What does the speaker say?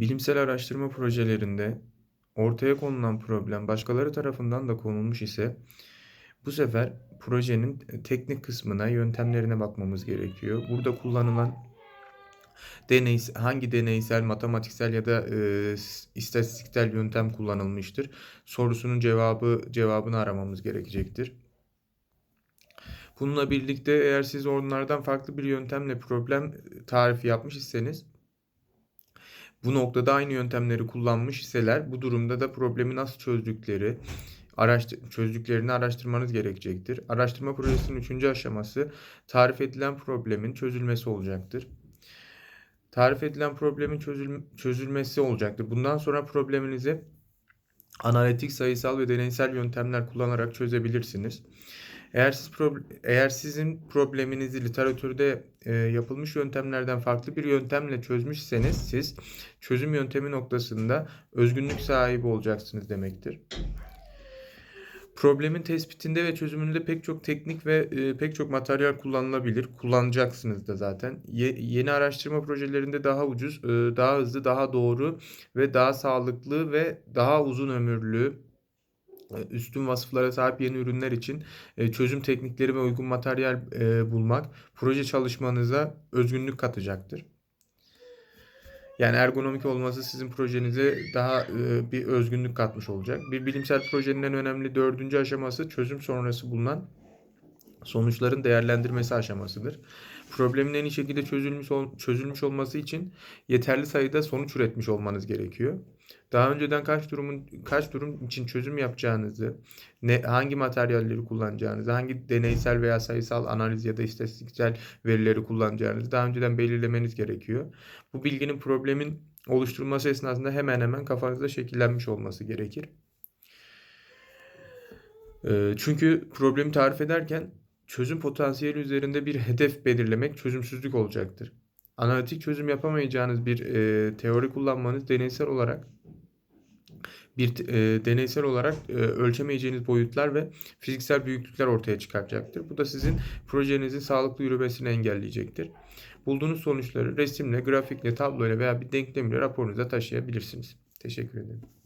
Bilimsel araştırma projelerinde ortaya konulan problem başkaları tarafından da konulmuş ise bu sefer projenin teknik kısmına, yöntemlerine bakmamız gerekiyor. Burada kullanılan deney, hangi deneysel, matematiksel ya da e, istatistiksel yöntem kullanılmıştır sorusunun cevabı cevabını aramamız gerekecektir. Bununla birlikte eğer siz onlardan farklı bir yöntemle problem tarifi yapmış iseniz bu noktada aynı yöntemleri kullanmış iseler bu durumda da problemi nasıl çözdükleri araştır çözdüklerini araştırmanız gerekecektir. Araştırma projesinin üçüncü aşaması tarif edilen problemin çözülmesi olacaktır. Tarif edilen problemin çözül çözülmesi olacaktır. Bundan sonra probleminizi analitik, sayısal ve deneysel yöntemler kullanarak çözebilirsiniz. Eğer siz eğer sizin probleminizi literatürde e, yapılmış yöntemlerden farklı bir yöntemle çözmüşseniz siz çözüm yöntemi noktasında özgünlük sahibi olacaksınız demektir. Problemin tespitinde ve çözümünde pek çok teknik ve e, pek çok materyal kullanılabilir. Kullanacaksınız da zaten. Ye, yeni araştırma projelerinde daha ucuz, e, daha hızlı, daha doğru ve daha sağlıklı ve daha uzun ömürlü üstün vasıflara sahip yeni ürünler için e, çözüm teknikleri ve uygun materyal e, bulmak proje çalışmanıza özgünlük katacaktır. Yani ergonomik olması sizin projenize daha bir özgünlük katmış olacak. Bir bilimsel projenin en önemli dördüncü aşaması çözüm sonrası bulunan sonuçların değerlendirmesi aşamasıdır. Problemin en iyi şekilde çözülmüş, çözülmüş olması için yeterli sayıda sonuç üretmiş olmanız gerekiyor. Daha önceden kaç durumun kaç durum için çözüm yapacağınızı, ne hangi materyalleri kullanacağınızı, hangi deneysel veya sayısal analiz ya da istatistiksel verileri kullanacağınızı daha önceden belirlemeniz gerekiyor. Bu bilginin problemin oluşturulması esnasında hemen hemen kafanızda şekillenmiş olması gerekir. Çünkü problemi tarif ederken çözüm potansiyeli üzerinde bir hedef belirlemek çözümsüzlük olacaktır. Analitik çözüm yapamayacağınız bir e, teori kullanmanız deneysel olarak bir e, deneysel olarak e, ölçemeyeceğiniz boyutlar ve fiziksel büyüklükler ortaya çıkaracaktır. Bu da sizin projenizin sağlıklı yürümesini engelleyecektir. Bulduğunuz sonuçları resimle, grafikle, tabloyla veya bir denklemle raporunuza taşıyabilirsiniz. Teşekkür ederim.